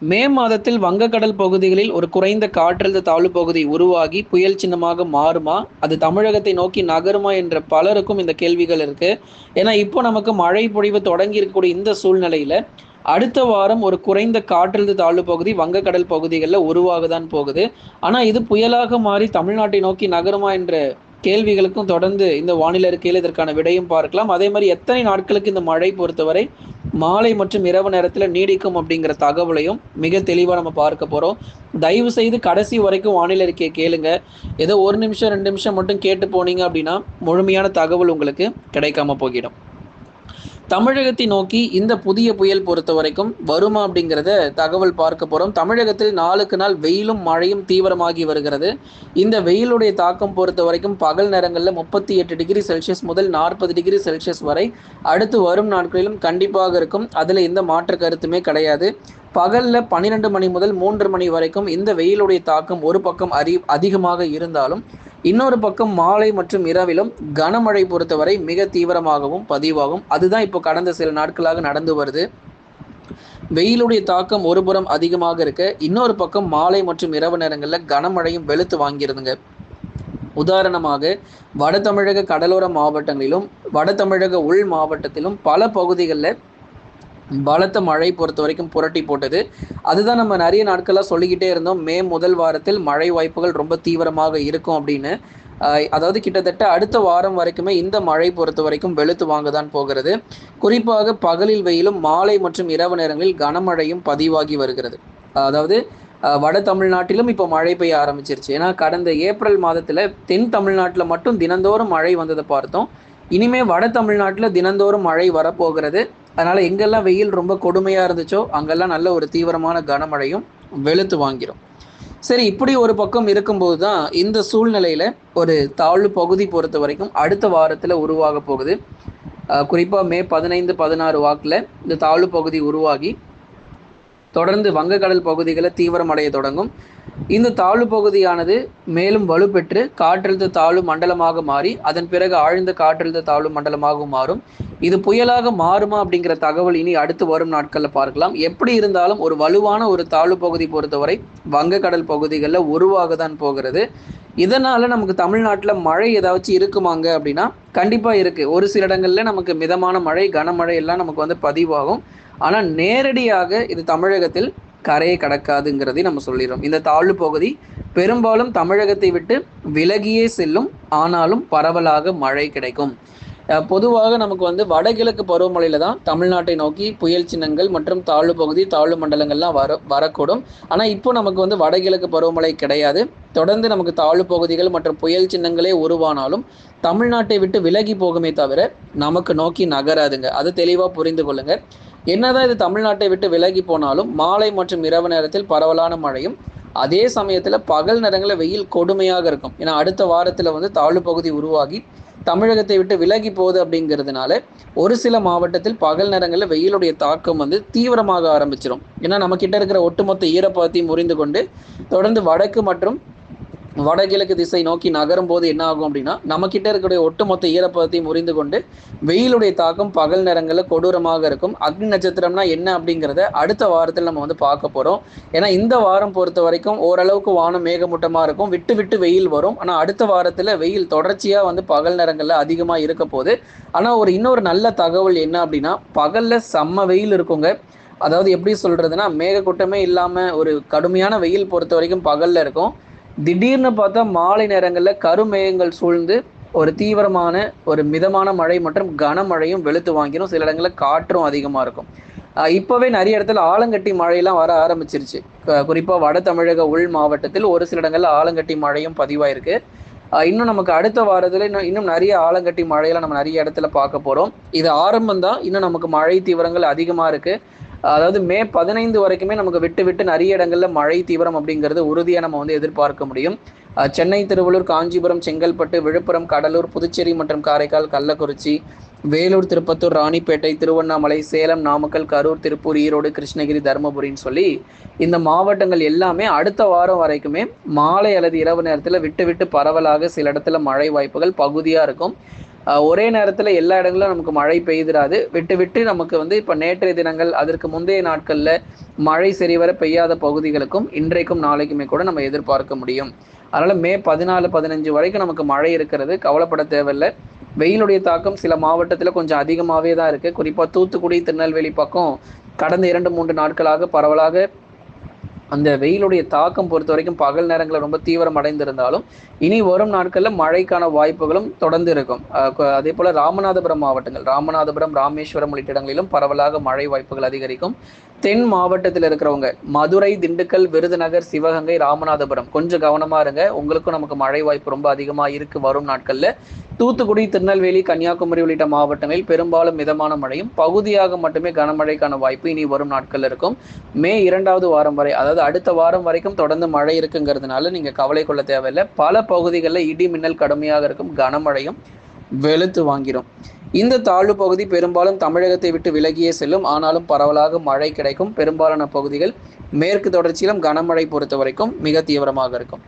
மே மாதத்தில் வங்கக்கடல் பகுதிகளில் ஒரு குறைந்த காற்றழுத்த தாழ்வு பகுதி உருவாகி புயல் சின்னமாக மாறுமா? அது தமிழகத்தை நோக்கி நகருமா என்ற பலருக்கும் இந்த கேள்விகள் இருக்கு. ஏன்னா இப்போ நமக்கு மழை பொழிவு தொடங்கி இருக்கக்கூடிய இந்த சூழ்நிலையில அடுத்த வாரம் ஒரு குறைந்த காற்றழுத்த தாழ்வு பகுதி வங்கக்கடல் பகுதிகளில் உருவாக தான் போகுது. ஆனா இது புயலாக மாறி தமிழ்நாட்டை நோக்கி நகருமா என்ற கேள்விகளுக்கும் தொடர்ந்து இந்த வானிலை இருக்கையில் இதற்கான விடையும் பார்க்கலாம். அதே மாதிரி எத்தனை நாட்களுக்கு இந்த மழை பொறுத்தவரை மாலை மற்றும் இரவு நேரத்தில் நீடிக்கும் அப்படிங்கிற தகவலையும் மிக தெளிவாக நம்ம பார்க்க போகிறோம் தயவு செய்து கடைசி வரைக்கும் வானிலை அறிக்கையை கேளுங்க. ஏதோ ஒரு நிமிஷம் ரெண்டு நிமிஷம் மட்டும் கேட்டு போனீங்க அப்படின்னா முழுமையான தகவல் உங்களுக்கு கிடைக்காம போகிடும். தமிழகத்தை நோக்கி இந்த புதிய புயல் பொறுத்த வரைக்கும் வருமா அப்படிங்கிறத தகவல் பார்க்க போகிறோம் தமிழகத்தில் நாளுக்கு நாள் வெயிலும் மழையும் தீவிரமாகி வருகிறது. இந்த வெயிலுடைய தாக்கம் பொறுத்த வரைக்கும் பகல் நேரங்களில் முப்பத்தி எட்டு டிகிரி செல்சியஸ் முதல் நாற்பது டிகிரி செல்சியஸ் வரை அடுத்து வரும் நாட்களிலும் கண்டிப்பாக இருக்கும். அதில் எந்த மாற்று கருத்துமே கிடையாது. பகலில் பன்னிரெண்டு மணி முதல் மூன்று மணி வரைக்கும் இந்த வெயிலுடைய தாக்கம் ஒரு பக்கம் அறி அதிகமாக இருந்தாலும் இன்னொரு பக்கம் மாலை மற்றும் இரவிலும் கனமழை பொறுத்தவரை மிக தீவிரமாகவும் பதிவாகும். அதுதான் இப்போ கடந்த சில நாட்களாக நடந்து வருது. வெயிலுடைய தாக்கம் ஒருபுறம் அதிகமாக இருக்க இன்னொரு பக்கம் மாலை மற்றும் இரவு நேரங்களில் கனமழையும் வெளுத்து வாங்கியிருந்துங்க உதாரணமாக வட தமிழக கடலோர மாவட்டங்களிலும் வட தமிழக உள் மாவட்டத்திலும் பல பகுதிகளில் பலத்த மழை பொறுத்த வரைக்கும் புரட்டி போட்டது. அதுதான் நம்ம நிறைய நாட்களாக சொல்லிக்கிட்டே இருந்தோம். மே முதல் வாரத்தில் மழை வாய்ப்புகள் ரொம்ப தீவிரமாக இருக்கும் அப்படின்னு. அதாவது கிட்டத்தட்ட அடுத்த வாரம் வரைக்குமே இந்த மழை பொறுத்த வரைக்கும் வெளுத்து வாங்க தான் போகிறது. குறிப்பாக பகலில் வெயிலும் மாலை மற்றும் இரவு நேரங்களில் கனமழையும் பதிவாகி வருகிறது. அதாவது வட தமிழ்நாட்டிலும் இப்போ மழை பெய்ய ஆரம்பிச்சிருச்சு. ஏன்னா கடந்த ஏப்ரல் மாதத்தில் தென் தமிழ்நாட்டில் மட்டும் தினந்தோறும் மழை வந்ததை பார்த்தோம். இனிமே வட தமிழ்நாட்டில் தினந்தோறும் மழை வரப்போகிறது. அதனால எங்கெல்லாம் வெயில் ரொம்ப கொடுமையா இருந்துச்சோ அங்கெல்லாம் நல்ல ஒரு தீவிரமான கனமழையும் வெளுத்து வாங்கிரும். சரி இப்படி ஒரு பக்கம் இருக்கும்போது தான் இந்த சூழ்நிலையில ஒரு தாழ்வு பகுதி பொறுத்த வரைக்கும் அடுத்த வாரத்துல உருவாக போகுது. குறிப்பா மே பதினைந்து பதினாறு வாக்குல இந்த தாழ்வு பகுதி உருவாகி தொடர்ந்து வங்கக்கடல் பகுதிகளை தீவிரமடைய தொடங்கும். இந்த தாழ்வு பகுதியானது மேலும் வலுப்பெற்று காற்றழுத்த தாழ்வு மண்டலமாக மாறி அதன் பிறகு ஆழ்ந்த காற்றழுத்த தாழ்வு மண்டலமாக மாறும். இது புயலாக மாறுமா அப்படிங்கிற தகவல் இனி அடுத்து வரும் நாட்களில் பார்க்கலாம். எப்படி இருந்தாலும் ஒரு வலுவான ஒரு தாழ்வு பகுதி பொறுத்தவரை வங்கக்கடல் பகுதிகளில் உருவாக தான் போகிறது. இதனால நமக்கு தமிழ்நாட்டில் மழை ஏதாச்சும் இருக்குமாங்க அப்படின்னா கண்டிப்பா இருக்கு. ஒரு சில இடங்கள்ல நமக்கு மிதமான மழை கனமழை எல்லாம் நமக்கு வந்து பதிவாகும். ஆனால் நேரடியாக இது தமிழகத்தில் கரையை கடக்காதுங்கிறதை நம்ம சொல்லிடுறோம். இந்த தாழ்வு பகுதி பெரும்பாலும் தமிழகத்தை விட்டு விலகியே செல்லும் ஆனாலும் பரவலாக மழை கிடைக்கும். பொதுவாக நமக்கு வந்து வடகிழக்கு பருவமழையில தான் தமிழ்நாட்டை நோக்கி புயல் சின்னங்கள் மற்றும் தாழ்வு பகுதி தாழ்வு மண்டலங்கள்லாம் வர வரக்கூடும். ஆனால் இப்போ நமக்கு வந்து வடகிழக்கு பருவமழை கிடையாது. தொடர்ந்து நமக்கு தாழ்வு பகுதிகள் மற்றும் புயல் சின்னங்களே உருவானாலும் தமிழ்நாட்டை விட்டு விலகி போகுமே தவிர நமக்கு நோக்கி நகராதுங்க. அது தெளிவாக புரிந்து கொள்ளுங்கள் என்னதான் இது தமிழ்நாட்டை விட்டு விலகி போனாலும் மாலை மற்றும் இரவு நேரத்தில் பரவலான மழையும் அதே சமயத்தில் பகல் நேரங்களில் வெயில் கொடுமையாக இருக்கும். ஏன்னா அடுத்த வாரத்தில் வந்து தாழ்வு பகுதி உருவாகி தமிழகத்தை விட்டு விலகி போகுது அப்படிங்கிறதுனால ஒரு சில மாவட்டத்தில் பகல் நேரங்களில் வெயிலுடைய தாக்கம் வந்து தீவிரமாக ஆரம்பிச்சிடும் ஏன்னா நம்ம கிட்ட இருக்கிற ஒட்டுமொத்த ஈரப்பதத்தையும் முறிந்து கொண்டு தொடர்ந்து வடக்கு மற்றும் வடகிழக்கு திசை நோக்கி நகரும் போது என்ன ஆகும் அப்படின்னா நம்ம கிட்ட இருக்கக்கூடிய ஒட்டுமொத்த ஈரப்பதத்தையும் முறிந்து கொண்டு வெயிலுடைய தாக்கம் பகல் நேரங்களில் கொடூரமாக இருக்கும். அக்னி நட்சத்திரம்னா என்ன அப்படிங்கிறத அடுத்த வாரத்தில் நம்ம வந்து பார்க்க போறோம். ஏன்னா இந்த வாரம் பொறுத்த வரைக்கும் ஓரளவுக்கு வானம் மேகமூட்டமாக இருக்கும். விட்டு விட்டு வெயில் வரும். ஆனால் அடுத்த வாரத்தில் வெயில் தொடர்ச்சியாக வந்து பகல் நேரங்களில் அதிகமாக இருக்க போகுது. ஆனால் ஒரு இன்னொரு நல்ல தகவல் என்ன அப்படின்னா பகல்ல செம்ம வெயில் இருக்குங்க. அதாவது எப்படி சொல்றதுன்னா மேகக்கூட்டமே இல்லாமல் ஒரு கடுமையான வெயில் பொறுத்த வரைக்கும் பகல்ல இருக்கும். திடீர்னு பார்த்தா மாலை நேரங்களில் கருமேகங்கள் சூழ்ந்து ஒரு தீவிரமான ஒரு மிதமான மழை மற்றும் கனமழையும் வெளுத்து வாங்கிடும் சில இடங்களில் காற்றும் அதிகமாக இருக்கும். இப்போவே நிறைய இடத்துல ஆலங்கட்டி மழையெல்லாம் வர ஆரம்பிச்சிருச்சு. குறிப்பாக வட தமிழக உள் மாவட்டத்தில் ஒரு சில இடங்களில் ஆலங்கட்டி மழையும் பதிவாயிருக்கு. இன்னும் நமக்கு அடுத்த வாரத்தில் இன்னும் இன்னும் நிறைய ஆலங்கட்டி மழையெல்லாம் நம்ம நிறைய இடத்துல பார்க்க போகிறோம் இது ஆரம்பம் தான் இன்னும் நமக்கு மழை தீவிரங்கள் அதிகமாக இருக்குது அதாவது மே பதினைந்து வரைக்குமே நமக்கு விட்டு விட்டு நிறைய இடங்கள்ல மழை தீவிரம் அப்படிங்கிறது உறுதியாக நம்ம வந்து எதிர்பார்க்க முடியும். சென்னை திருவள்ளூர் காஞ்சிபுரம் செங்கல்பட்டு விழுப்புரம் கடலூர் புதுச்சேரி மற்றும் காரைக்கால் கள்ளக்குறிச்சி வேலூர் திருப்பத்தூர் ராணிப்பேட்டை திருவண்ணாமலை சேலம் நாமக்கல் கரூர் திருப்பூர் ஈரோடு கிருஷ்ணகிரி தருமபுரின்னு சொல்லி இந்த மாவட்டங்கள் எல்லாமே அடுத்த வாரம் வரைக்குமே மாலை அல்லது இரவு நேரத்தில் விட்டு விட்டு பரவலாக சில இடத்துல மழை வாய்ப்புகள் பகுதியாக இருக்கும். ஒரே நேரத்தில் எல்லா இடங்களும் நமக்கு மழை பெய்திராது. விட்டு விட்டு நமக்கு வந்து இப்போ நேற்றைய தினங்கள் அதற்கு முந்தைய நாட்களில் மழை சரிவர பெய்யாத பகுதிகளுக்கும் இன்றைக்கும் நாளைக்குமே கூட நம்ம எதிர்பார்க்க முடியும். அதனால மே பதினாலு பதினஞ்சு வரைக்கும் நமக்கு மழை இருக்கிறது. கவலைப்பட தேவையில்லை. வெயிலுடைய தாக்கம் சில மாவட்டத்தில் கொஞ்சம் அதிகமாகவே தான் இருக்குது குறிப்பாக தூத்துக்குடி திருநெல்வேலி பக்கம் கடந்த இரண்டு மூன்று நாட்களாக பரவலாக அந்த வெயிலுடைய தாக்கம் பொறுத்த வரைக்கும் பகல் நேரங்களில் ரொம்ப தீவிரம் அடைந்திருந்தாலும் இனி வரும் நாட்களில் மழைக்கான வாய்ப்புகளும் தொடர்ந்து இருக்கும் அதே போல ராமநாதபுரம் மாவட்டங்கள் ராமநாதபுரம் ராமேஸ்வரம் உள்ளிட்ட இடங்களிலும் பரவலாக மழை வாய்ப்புகள் அதிகரிக்கும். தென் மாவட்டத்தில் இருக்கிறவங்க மதுரை திண்டுக்கல் விருதுநகர் சிவகங்கை ராமநாதபுரம் கொஞ்சம் கவனமா இருங்க. உங்களுக்கும் நமக்கு மழை வாய்ப்பு ரொம்ப அதிகமாக இருக்கு வரும் நாட்களில். தூத்துக்குடி திருநெல்வேலி கன்னியாகுமரி உள்ளிட்ட மாவட்டங்களில் பெரும்பாலும் மிதமான மழையும் பகுதியாக மட்டுமே கனமழைக்கான வாய்ப்பு இனி வரும் நாட்கள் இருக்கும். மே இரண்டாவது வாரம் வரை அதாவது அடுத்த வாரம் வரைக்கும் தொடர்ந்து மழை இருக்குங்கிறதுனால நீங்க கவலை கொள்ள தேவையில்லை. பல பகுதிகளில் இடி மின்னல் கடுமையாக இருக்கும் கனமழையும் வெளுத்து வாங்கிடும் இந்த தாழ்வு பகுதி பெரும்பாலும் தமிழகத்தை விட்டு விலகியே செல்லும். ஆனாலும் பரவலாக மழை கிடைக்கும். பெரும்பாலான பகுதிகள் மேற்கு தொடர்ச்சியிலும் கனமழை பொறுத்த வரைக்கும் மிக தீவிரமாக இருக்கும்.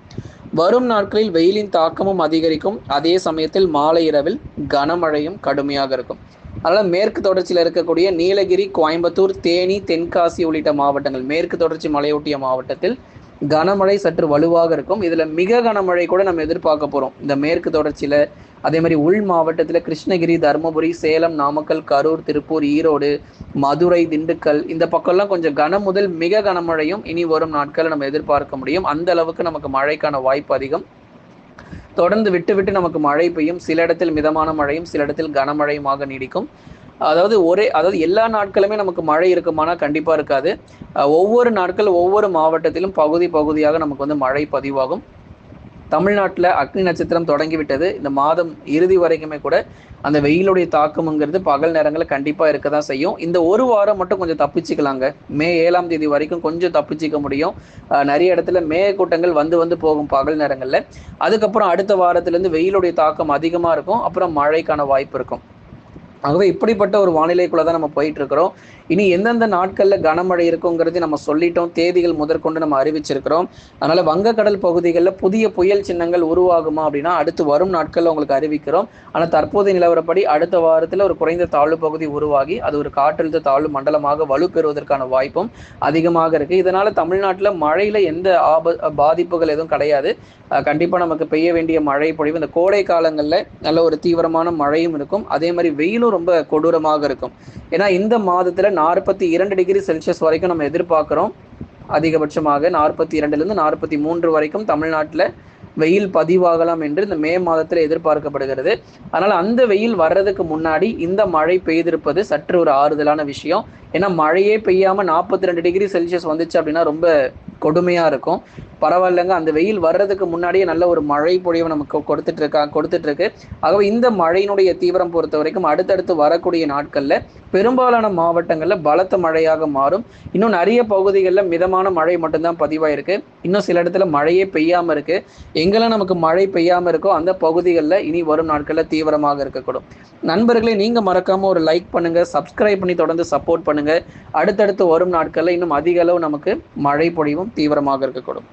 வரும் நாட்களில் வெயிலின் தாக்கமும் அதிகரிக்கும். அதே சமயத்தில் மாலை இரவில் கனமழையும் கடுமையாக இருக்கும். அதனால் மேற்கு தொடர்ச்சியில் இருக்கக்கூடிய நீலகிரி கோயம்புத்தூர் தேனி தென்காசி உள்ளிட்ட மாவட்டங்கள். மேற்கு தொடர்ச்சி மலையொட்டிய மாவட்டத்தில் கனமழை சற்று வலுவாக இருக்கும். இதுல மிக கனமழை கூட நம்ம எதிர்பார்க்க போறோம். இந்த மேற்கு தொடர்ச்சியில அதே மாதிரி உள் மாவட்டத்தில் கிருஷ்ணகிரி தருமபுரி சேலம் நாமக்கல் கரூர் திருப்பூர் ஈரோடு மதுரை திண்டுக்கல் இந்த பக்கம்லாம் கொஞ்சம் கனம் முதல் மிக கனமழையும் இனி வரும் நாட்களில் நம்ம எதிர்பார்க்க முடியும். அந்த அளவுக்கு நமக்கு மழைக்கான வாய்ப்பு அதிகம். தொடர்ந்து விட்டு விட்டு நமக்கு மழை பெய்யும். சில இடத்தில் மிதமான மழையும் சில இடத்தில் கனமழையுமாக நீடிக்கும். அதாவது ஒரே அதாவது எல்லா நாட்களுமே நமக்கு மழை இருக்குமானா கண்டிப்பாக இருக்காது. ஒவ்வொரு நாட்கள் ஒவ்வொரு மாவட்டத்திலும் பகுதி பகுதியாக நமக்கு வந்து மழை பதிவாகும். தமிழ்நாட்டில் அக்னி நட்சத்திரம் தொடங்கிவிட்டது. இந்த மாதம் இறுதி வரைக்குமே கூட அந்த வெயிலுடைய தாக்கம்ங்கிறது பகல் நேரங்களில் கண்டிப்பாக இருக்க தான் செய்யும். இந்த ஒரு வாரம் மட்டும் கொஞ்சம் தப்பிச்சுக்கலாங்க. மே ஏழாம் தேதி வரைக்கும் கொஞ்சம் தப்பிச்சிக்க முடியும். நிறைய இடத்துல மே கூட்டங்கள் வந்து வந்து போகும் பகல் நேரங்களில். அதுக்கப்புறம் அடுத்த வாரத்துலேருந்து வெயிலுடைய தாக்கம் அதிகமாக இருக்கும். அப்புறம் மழைக்கான வாய்ப்பு இருக்கும். ஆகவே இப்படிப்பட்ட ஒரு வானிலைக்குள்ளே தான் நம்ம போயிட்டு இருக்கிறோம். இனி எந்தெந்த நாட்கள்ல கனமழை இருக்குங்கிறது நம்ம சொல்லிட்டோம் தேதிகள் முதற்கொண்டு நம்ம அறிவிச்சிருக்கிறோம். அதனால வங்கக்கடல் பகுதிகளில் புதிய புயல் சின்னங்கள் உருவாகுமா அப்படின்னா அடுத்து வரும் நாட்கள்ல உங்களுக்கு அறிவிக்கிறோம். ஆனா தற்போதைய நிலவரப்படி அடுத்த வாரத்துல ஒரு குறைந்த தாழ்வு பகுதி உருவாகி அது ஒரு காற்றழுத்த தாழ்வு மண்டலமாக வலுப்பெறுவதற்கான வாய்ப்பும் அதிகமாக இருக்கு. இதனால தமிழ்நாட்டில் மழையில எந்த ஆப பாதிப்புகள் எதுவும் கிடையாது. கண்டிப்பா நமக்கு பெய்ய வேண்டிய மழை பொழிவு இந்த கோடை காலங்களில் நல்ல ஒரு தீவிரமான மழையும் இருக்கும். அதே மாதிரி வெயிலும் ரொம்ப கொடூரமாக இருக்கும். ஏன்னா இந்த மாதத்துல நாற்பத்தி இரண்டு டிகிரி செல்சியஸ் வரைக்கும் நம்ம எதிர்பார்க்குறோம். அதிகபட்சமாக நாற்பத்தி இரண்டுலேருந்து நாற்பத்தி மூன்று வரைக்கும் தமிழ்நாட்டில் வெயில் பதிவாகலாம் என்று இந்த மே மாதத்தில் எதிர்பார்க்கப்படுகிறது. அதனால் அந்த வெயில் வர்றதுக்கு முன்னாடி இந்த மழை பெய்திருப்பது சற்று ஒரு ஆறுதலான விஷயம். ஏன்னா மழையே பெய்யாமல் நாற்பத்தி ரெண்டு டிகிரி செல்சியஸ் வந்துச்சு அப்படின்னா ரொம்ப கொடுமையாக இருக்கும். பரவாயில்லைங்க. அந்த வெயில் வர்றதுக்கு முன்னாடியே நல்ல ஒரு மழை பொழிவு நமக்கு கொடுத்துட்டு இருக்கா கொடுத்துட்டு இருக்கு ஆகவே இந்த மழையினுடைய தீவிரம் பொறுத்த வரைக்கும் அடுத்தடுத்து வரக்கூடிய நாட்கள்ல பெரும்பாலான மாவட்டங்கள்ல பலத்த மழையாக மாறும். இன்னும் நிறைய பகுதிகளில் மிதமான மழை மட்டும்தான் பதிவாயிருக்கு. இன்னும் சில இடத்துல மழையே பெய்யாம இருக்கு. எங்கெல்லாம் நமக்கு மழை பெய்யாம இருக்கோ அந்த பகுதிகளில் இனி வரும் நாட்கள்ல தீவிரமாக இருக்கக்கூடும். நண்பர்களே நீங்க மறக்காம ஒரு லைக் பண்ணுங்க சப்ஸ்கிரைப் பண்ணி தொடர்ந்து சப்போர்ட் பண்ணுங்க. அடுத்தடுத்து வரும் நாட்கள்ல இன்னும் அதிக அளவு நமக்கு மழை பொழிவும் தீவிரமாக இருக்கக்கூடும்.